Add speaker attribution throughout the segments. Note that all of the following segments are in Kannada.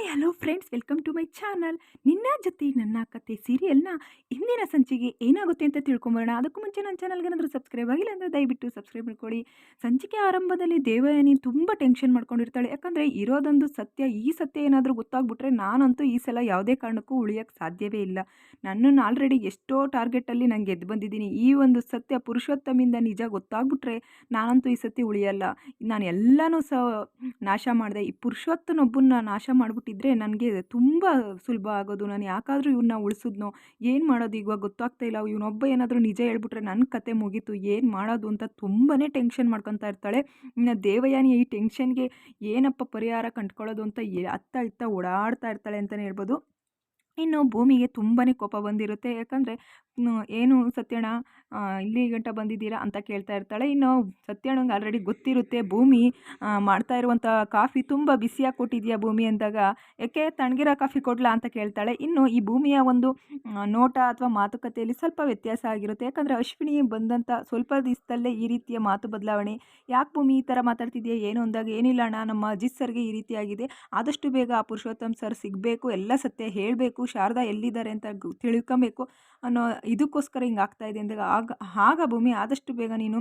Speaker 1: Hi hello friends welcome to my channel ನಿನ್ನ ಜೊತೆ ನನ್ನ ಕತೆ ಸೀರಿಯಲ್ನ ಇಂದಿನ ಸಂಚಿಗೆ ಏನಾಗುತ್ತೆ ಅಂತ ತಿಳ್ಕೊಂಬರೋಣ. ಅದಕ್ಕೂ ಮುಂಚೆ ನನ್ನ ಚಾನಲ್ಗೆ ಏನಾದರೂ ಸಬ್ಸ್ಕ್ರೈಬ್ ಆಗಿಲ್ಲ ಅಂದರೆ ದಯವಿಟ್ಟು ಸಬ್ಸ್ಕ್ರೈಬ್ ಮಾಡ್ಕೊಳ್ಳಿ. ಸಂಚಿಕೆ ಆರಂಭದಲ್ಲಿ ದೇವಯಾನಿ ತುಂಬ ಟೆನ್ಷನ್ ಮಾಡ್ಕೊಂಡಿರ್ತಾಳೆ. ಯಾಕಂದರೆ ಇರೋದೊಂದು ಸತ್ಯ, ಈ ಸತ್ಯ ಏನಾದರೂ ಗೊತ್ತಾಗ್ಬಿಟ್ರೆ ನಾನಂತೂ ಈ ಸಲ ಯಾವುದೇ ಕಾರಣಕ್ಕೂ ಉಳಿಯೋಕ್ಕೆ ಸಾಧ್ಯವೇ ಇಲ್ಲ. ನನ್ನನ್ನು ಆಲ್ರೆಡಿ ಎಷ್ಟೋ ಟಾರ್ಗೆಟಲ್ಲಿ ನಾನು ಎದ್ದು ಬಂದಿದ್ದೀನಿ. ಈ ಒಂದು ಸತ್ಯ ಪುರುಷೋತ್ತಮಿಂದ ನಿಜ ಗೊತ್ತಾಗ್ಬಿಟ್ರೆ ನಾನಂತೂ ಈ ಸತಿ ಉಳಿಯಲ್ಲ. ನಾನು ಎಲ್ಲನೂ ಸಹ ನಾಶ ಮಾಡಿದೆ. ಈ ಪುರುಷೋತ್ತನೊಬ್ಬನ್ನ ನಾಶ ಮಾಡಿಬಿಟ್ಟಿದ್ರೆ ನನಗೆ ತುಂಬ ಸುಲಭ ಆಗೋದು. ನಾನು ಯಾಕಾದರೂ ಇವನ್ನ ಉಳಿಸಿದ್ನೋ, ಏನು ಮಾಡೋದು ಈಗ ಗೊತ್ತಾಗ್ತಾ ಇಲ್ಲ. ಇವನೊಬ್ಬ ಏನಾದರೂ ನಿಜ ಹೇಳ್ಬಿಟ್ರೆ ನನ್ನ ಕತೆ ಮುಗೀತು. ಏನು ಮಾಡೋದು ಅಂತ ತುಂಬಾ ಟೆನ್ಷನ್ ಮಾಡ್ಕೊತಾ ಇರ್ತಾಳೆ. ಇನ್ನು ದೇವಯಾನಿ ಈ ಟೆನ್ಷನ್ಗೆ ಏನಪ್ಪ ಪರಿಹಾರ ಕಂಡ್ಕೊಳ್ಳೋದು ಅಂತ ಅತ್ತ ಇತ್ತ ಓಡಾಡ್ತಾ ಇರ್ತಾಳೆ ಅಂತಲೇ ಹೇಳ್ಬೋದು. ಇನ್ನು ಭೂಮಿಗೆ ತುಂಬಾ ಕೋಪ ಬಂದಿರುತ್ತೆ. ಯಾಕಂದರೆ ಏನು ಸತ್ಯಣ್ಣ ಇಲ್ಲಿ ಗಂಟ ಬಂದಿದ್ದೀರಾ ಅಂತ ಕೇಳ್ತಾ ಇರ್ತಾಳೆ. ಇನ್ನು ಸತ್ಯಣ್ಣಂಗೆ ಆಲ್ರೆಡಿ ಗೊತ್ತಿರುತ್ತೆ, ಭೂಮಿ ಮಾಡ್ತಾ ಇರುವಂಥ ಕಾಫಿ ತುಂಬ ಬಿಸಿಯಾಗಿ ಕೊಟ್ಟಿದೆಯಾ ಭೂಮಿ ಅಂದಾಗ ಯಾಕೆ ತಣ್ಣಗಿರೋ ಕಾಫಿ ಕೊಡ್ಲಾ? ಅಂತ ಕೇಳ್ತಾಳೆ. ಇನ್ನು ಈ ಭೂಮಿಯ ಒಂದು ನೋಟ ಅಥವಾ ಮಾತುಕತೆಯಲ್ಲಿ ಸ್ವಲ್ಪ ವ್ಯತ್ಯಾಸ ಆಗಿರುತ್ತೆ. ಯಾಕಂದರೆ ಅಶ್ವಿನಿ ಬಂದಂಥ ಸ್ವಲ್ಪ ದಿವಸದಲ್ಲೇ ಈ ರೀತಿಯ ಮಾತು ಬದಲಾವಣೆ. ಯಾಕೆ ಭೂಮಿ ಈ ಥರ ಮಾತಾಡ್ತಿದೆಯಾ, ಏನು ಅಂದಾಗ, ಏನಿಲ್ಲ ಅಣ್ಣ, ನಮ್ಮ ಅಜಿತ್ ಸರ್ಗೆ ಈ ರೀತಿ ಆಗಿದೆ. ಆದಷ್ಟು ಬೇಗ ಆ ಪುರುಷೋತ್ತಮ್ ಸರ್ ಸಿಗಬೇಕು, ಎಲ್ಲ ಸತ್ಯ ಹೇಳಬೇಕು, ಶಾರದಾ ಎಲ್ಲಿದ್ದಾರೆ ಅಂತ ತಿಳ್ಕೊಬೇಕು ಅನ್ನೋ ಇದಕ್ಕೋಸ್ಕರ ಹಿಂಗೆ ಇದೆ ಅಂದಾಗ ಆಗ ಆಗ ಭೂಮಿ ಆದಷ್ಟು ಬೇಗ ನೀನು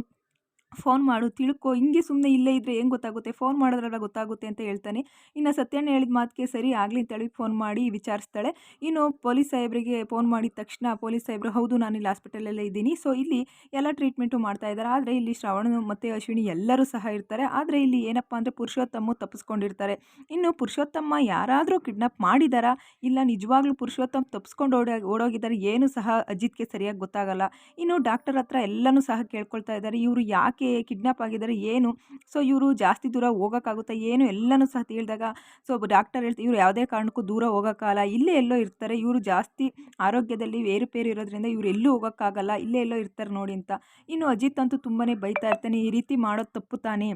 Speaker 1: ಫೋನ್ ಮಾಡು, ತಿಳ್ಕೊ, ಹಿಂಗೆ ಸುಮ್ಮನೆ ಇಲ್ಲೇ ಇದ್ದರೆ ಏನು ಗೊತ್ತಾಗುತ್ತೆ? ಫೋನ್ ಮಾಡೋದ್ರಲ್ಲ ಗೊತ್ತಾಗುತ್ತೆ ಅಂತ ಹೇಳ್ತಾನೆ. ಇನ್ನು ಸತ್ಯಣ್ಣ ಹೇಳಿದ ಮಾತಿಗೆ ಸರಿ ಆಗಲಿ ಅಂತೇಳಿ ಫೋನ್ ಮಾಡಿ ವಿಚಾರಿಸ್ತಾಳೆ. ಇನ್ನು ಪೊಲೀಸ್ ಸಾಹೇಬರಿಗೆ ಫೋನ್ ಮಾಡಿದ ತಕ್ಷಣ ಪೊಲೀಸ್ ಸಾಹೇಬರು, ಹೌದು, ನಾನು ಇಲ್ಲಿ ಹಾಸ್ಪಿಟಲಲ್ಲೇ ಇದ್ದೀನಿ. ಸೊ, ಇಲ್ಲಿ ಎಲ್ಲ ಟ್ರೀಟ್ಮೆಂಟು ಮಾಡ್ತಾ ಇದ್ದಾರೆ. ಆದರೆ ಇಲ್ಲಿ ಶ್ರವಣ ಮತ್ತು ಅಶ್ವಿನಿ ಎಲ್ಲರೂ ಸಹ ಇರ್ತಾರೆ. ಆದರೆ ಇಲ್ಲಿ ಏನಪ್ಪ ಅಂದರೆ ಪುರುಷೋತ್ತಮ ತಪ್ಪಿಸ್ಕೊಂಡಿರ್ತಾರೆ. ಇನ್ನು ಪುರುಷೋತ್ತಮ ಯಾರಾದರೂ ಕಿಡ್ನಾಪ್ ಮಾಡಿದಾರಾ? ಇಲ್ಲ ನಿಜವಾಗ್ಲೂ ಪುರುಷೋತ್ತಮ ತಪ್ಪಿಸ್ಕೊಂಡು ಓಡ, ಓಡೋಗಿದ್ದಾರೆ? ಏನು ಸಹ ಅಜಿತ್ಗೆ ಸರಿಯಾಗಿ ಗೊತ್ತಾಗಲ್ಲ. ಇನ್ನು ಡಾಕ್ಟರ್ ಹತ್ರ ಎಲ್ಲನೂ ಸಹ ಕೇಳ್ಕೊಳ್ತಾ ಇದ್ದಾರೆ. ಇವರು ಯಾಕೆ ಯಾಕೆ ಕಿಡ್ನಾಪ್ ಆಗಿದ್ದಾರೆ, ಏನು? ಸೊ, ಇವರು ಜಾಸ್ತಿ ದೂರ ಹೋಗೋಕ್ಕಾಗುತ್ತಾ ಏನು? ಎಲ್ಲನೂ ಸಹ ತಿಳಿದಾಗ, ಸೊ ಡಾಕ್ಟರ್ ಹೇಳ್ತಾರೆ ಇವರು ಯಾವುದೇ ಕಾರಣಕ್ಕೂ ದೂರ ಹೋಗೋಕ್ಕಾಗಲ್ಲ. ಇಲ್ಲೇ ಎಲ್ಲೋ ಇರ್ತಾರೆ. ಇವರು ಜಾಸ್ತಿ ಆರೋಗ್ಯದಲ್ಲಿ ಏರುಪೇರು ಇರೋದ್ರಿಂದ ಇವರು ಎಲ್ಲೂ ಹೋಗೋಕ್ಕಾಗಲ್ಲ. ಇಲ್ಲೇ ಎಲ್ಲೋ ಇರ್ತಾರೆ ನೋಡಿ ಅಂತ. ಇನ್ನು ಅಜಿತ್ ಅಂತೂ ತುಂಬಾ ಬೈತಾ ಇರ್ತಾನೆ. ಈ ರೀತಿ ಮಾಡೋದು ತಪ್ಪು ತಾನೇ?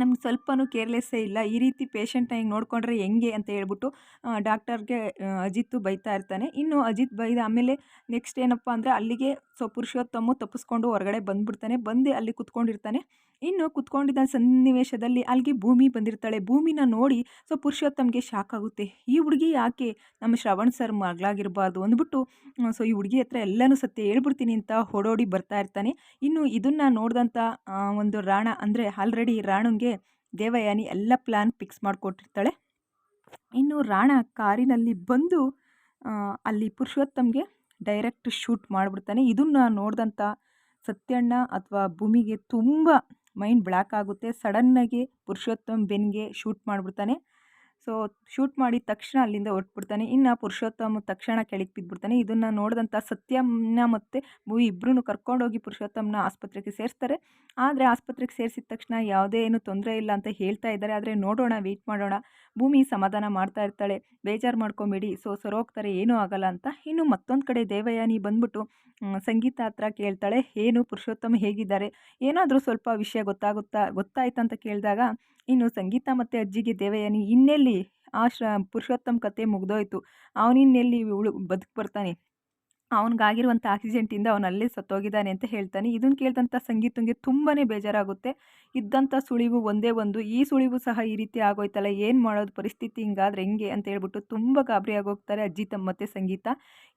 Speaker 1: ನಮ್ಗೆ ಸ್ವಲ್ಪನೂ ಕೇರ್ಲೆಸ್ಸೇ ಇಲ್ಲ. ಈ ರೀತಿ ಪೇಷಂಟ್ನ ಹಿಂಗೆ ನೋಡಿಕೊಂಡ್ರೆ ಹೆಂಗೆ ಅಂತ ಹೇಳ್ಬಿಟ್ಟು ಡಾಕ್ಟರ್ಗೆ ಅಜಿತ್ತು ಬೈತಾ ಇರ್ತಾನೆ. ಇನ್ನು ಅಜಿತ್ ಬೈದ ಆಮೇಲೆ ನೆಕ್ಸ್ಟ್ ಏನಪ್ಪ ಅಂದರೆ ಅಲ್ಲಿಗೆ ಸೊ ಪುರುಷೋತ್ತಮ ತಪ್ಪಿಸ್ಕೊಂಡು ಹೊರಗಡೆ ಬಂದುಬಿಡ್ತಾನೆ. ಬಂದು ಅಲ್ಲಿ ಕುತ್ಕೊಂಡಿರ್ತಾನೆ. ಇನ್ನು ಕುತ್ಕೊಂಡಿದ್ದ ಸನ್ನಿವೇಶದಲ್ಲಿ ಅಲ್ಲಿಗೆ ಭೂಮಿ ಬಂದಿರ್ತಾಳೆ. ಭೂಮಿನ ನೋಡಿ ಸೊ ಪುರುಷೋತ್ತಮ್ಗೆ ಶಾಕ್ ಆಗುತ್ತೆ. ಈ ಹುಡುಗಿ ಯಾಕೆ ನಮ್ಮ ಶ್ರವಣ್ ಸರ್ ಮಗಳಾಗಿರಬಾರ್ದು ಅಂದ್ಬಿಟ್ಟು ಸೊ ಈ ಹುಡುಗಿ ಹತ್ರ ಎಲ್ಲನೂ ಸತ್ಯ ಹೇಳ್ಬಿಡ್ತೀನಿ ಅಂತ ಹೊಡೋಡಿ ಬರ್ತಾ ಇರ್ತಾನೆ. ಇನ್ನು ಇದನ್ನು ನೋಡಿದಂಥ ಒಂದು ರಾಣ ಅಂದರೆ ಆಲ್ರೆಡಿ ರಾಣಂಗೆ ದೇವಯಾನಿ ಎಲ್ಲ ಪ್ಲ್ಯಾನ್ ಫಿಕ್ಸ್ ಮಾಡಿಕೊಟ್ಟಿರ್ತಾಳೆ. ಇನ್ನು ರಾಣ ಕಾರಿನಲ್ಲಿ ಬಂದು ಅಲ್ಲಿ ಪುರುಷೋತ್ತಮ್ಗೆ ಡೈರೆಕ್ಟ್ ಶೂಟ್ ಮಾಡಿಬಿಡ್ತಾನೆ. ಇದನ್ನು ನೋಡಿದಂಥ ಸತ್ಯಣ್ಣ ಅಥವಾ ಭೂಮಿಗೆ ತುಂಬ ಮೈಂಡ್ ಬ್ಲ್ಯಾಕ್ ಆಗುತ್ತೆ. ಸಡನ್ನಾಗಿ ಪುರುಷೋತ್ತಮ್ ಬೆನ್ಗೆ ಶೂಟ್ ಮಾಡಿಬಿಡ್ತಾನೆ. ಸೊ, ಶೂಟ್ ಮಾಡಿದ ತಕ್ಷಣ ಅಲ್ಲಿಂದ ಹೊರಟ್ಬಿಡ್ತಾನೆ. ಇನ್ನು ಪುರುಷೋತ್ತಮ ತಕ್ಷಣ ಕೆಳಗೆ ಬಿದ್ದುಬಿಡ್ತಾನೆ ಇದನ್ನು ನೋಡಿದಂಥ ಸತ್ಯಮ್ನ ಮತ್ತು ಭೂಮಿ ಇಬ್ಬರೂ ಕರ್ಕೊಂಡೋಗಿ ಪುರುಷೋತ್ತಮನ ಆಸ್ಪತ್ರೆಗೆ ಸೇರಿಸ್ತಾರೆ. ಆದರೆ ಆಸ್ಪತ್ರೆಗೆ ಸೇರಿಸಿದ ತಕ್ಷಣ ಯಾವುದೇ ಏನು ತೊಂದರೆ ಇಲ್ಲ ಅಂತ ಹೇಳ್ತಾ ಇದ್ದಾರೆ. ಆದರೆ ನೋಡೋಣ ವೆಯ್ಟ್ ಮಾಡೋಣ. ಭೂಮಿ ಸಮಾಧಾನ ಮಾಡ್ತಾ ಇರ್ತಾಳೆ. ಬೇಜಾರು ಮಾಡ್ಕೊಬೇಡಿ. ಸೊ, ಸರೋಗ್ತಾರೆ. ಏನೂ ಆಗಲ್ಲ ಅಂತ. ಇನ್ನು ಮತ್ತೊಂದು ಕಡೆ ದೇವಯಾನಿ ಬಂದ್ಬಿಟ್ಟು ಸಂಗೀತ ಹತ್ರ ಕೇಳ್ತಾಳೆ. ಏನು ಪುರುಷೋತ್ತಮ ಹೇಗಿದ್ದಾರೆ? ಏನಾದರೂ ಸ್ವಲ್ಪ ವಿಷಯ ಗೊತ್ತಾಗುತ್ತಾ, ಗೊತ್ತಾಯ್ತಂತ ಕೇಳಿದಾಗ ಇನ್ನು ಸಂಗೀತ ಮತ್ತು ಅಜ್ಜಿಗೆ ದೇವಯಾನಿ ಇನ್ನೆಲ್ಲಿ ಆ ಶ್ರ ಪುರುಷೋತ್ತಮ ಕತೆ ಮುಗ್ದೋಯ್ತು. ಅವನಿನ್ನೆಲ್ಲಿ ಉಳು ಬದುಕು ಬರ್ತಾನೆ. ಅವನಿಗಾಗಿರುವಂಥ ಆಕ್ಸಿಡೆಂಟಿಂದ ಅವನು ಅಲ್ಲೇ ಸತ್ತೋಗಿದ್ದಾನೆ ಅಂತ ಹೇಳ್ತಾನೆ. ಇದನ್ನು ಕೇಳಿದಂಥ ಸಂಗೀತಂಗೆ ತುಂಬಾ ಬೇಜಾರಾಗುತ್ತೆ. ಇದ್ದಂಥ ಸುಳಿವು ಒಂದೇ ಒಂದು. ಈ ಸುಳಿವು ಸಹ ಈ ರೀತಿ ಆಗೋಯ್ತಲ್ಲ. ಏನು ಮಾಡೋದು? ಪರಿಸ್ಥಿತಿ ಹಿಂಗಾದ್ರೆ ಹೆಂಗೆ ಅಂತ ಹೇಳ್ಬಿಟ್ಟು ತುಂಬ ಗಾಬರಿಯಾಗಿ ಹೋಗ್ತಾರೆ ಅಜ್ಜಿ ತಮ್ಮ ಮತ್ತು ಸಂಗೀತ.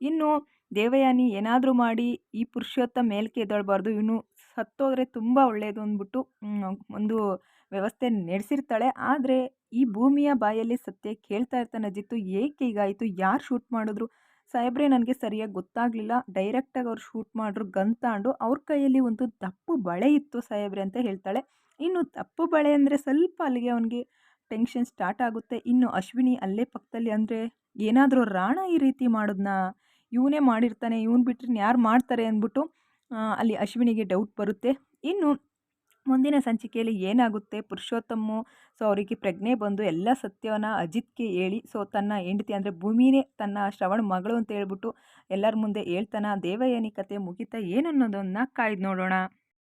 Speaker 1: ಇನ್ನು ದೇವಯಾನಿ ಏನಾದರೂ ಮಾಡಿ ಈ ಪುರುಷೋತ್ತಮ ಮೇಲ್ಕೆ ಎದ್ದೊಳ್ಬಾರ್ದು. ಇವನು ಸತ್ತೋದ್ರೆ ತುಂಬ ಒಳ್ಳೆಯದು ಅಂದ್ಬಿಟ್ಟು ಒಂದು ವ್ಯವಸ್ಥೆ ನಡೆಸಿರ್ತಾಳೆ. ಆದರೆ ಈ ಭೂಮಿಯ ಬಾಯಲ್ಲಿ ಸತ್ಯ ಕೇಳ್ತಾ ಇರ್ತಾನೆ ಅಜಿತ್ತು, ಏಕೆ ಹೀಗಾಯಿತು ಯಾರು ಶೂಟ್ ಮಾಡಿದ್ರು? ಸಾಹೇಬ್ರೆ, ನನಗೆ ಸರಿಯಾಗಿ ಗೊತ್ತಾಗಲಿಲ್ಲ. ಡೈರೆಕ್ಟಾಗಿ ಅವ್ರು ಶೂಟ್ ಮಾಡ್ರು ಗನ್ ತಾಂಡು. ಅವ್ರ ಕೈಯಲ್ಲಿ ಒಂದು ದಪ್ಪು ಬಳೆ ಇತ್ತು ಸಾಹೇಬ್ರೆ ಅಂತ ಹೇಳ್ತಾಳೆ. ಇನ್ನು ದಪ್ಪು ಬಳೆ ಅಂದರೆ ಸ್ವಲ್ಪ ಅಲ್ಲಿಗೆ ಅವನಿಗೆ ಟೆನ್ಷನ್ ಸ್ಟಾರ್ಟ್ ಆಗುತ್ತೆ. ಇನ್ನು ಅಶ್ವಿನಿ ಅಲ್ಲೇ ಪಕ್ಕದಲ್ಲಿ ಅಂದರೆ ಏನಾದರೂ ರಾಣ ಈ ರೀತಿ ಮಾಡೋದನ್ನ ಇವನೇ ಮಾಡಿರ್ತಾನೆ. ಇವನು ಬಿಟ್ಟರೆ ಯಾರು ಮಾಡ್ತಾರೆ ಅಂದ್ಬಿಟ್ಟು ಅಲ್ಲಿ ಅಶ್ವಿನಿಗೆ ಡೌಟ್ ಬರುತ್ತೆ. ಇನ್ನು ಮುಂದಿನ ಸಂಚಿಕೆಯಲ್ಲಿ ಏನಾಗುತ್ತೆ? ಪುರುಷೋತ್ತಮ ಸೊ ಅವರಿಗೆ ಪ್ರಜ್ಞೆ ಬಂದು ಎಲ್ಲ ಸತ್ಯವನ್ನು ಅಜಿತ್ಗೆ ಹೇಳಿ ಸೊ ತನ್ನ ಹೆಂಡತಿ ಅಂದರೆ ಭೂಮಿನೇ ತನ್ನ ಶ್ರವಣ ಮಗಳು ಅಂತ ಹೇಳ್ಬಿಟ್ಟು ಎಲ್ಲರ ಮುಂದೆ ಹೇಳ್ತಾನ ದೇವಯಾನಿ ಕತೆ ಮುಗಿತಾ ಏನನ್ನೋದನ್ನು ಕಾಯ್ದು ನೋಡೋಣ.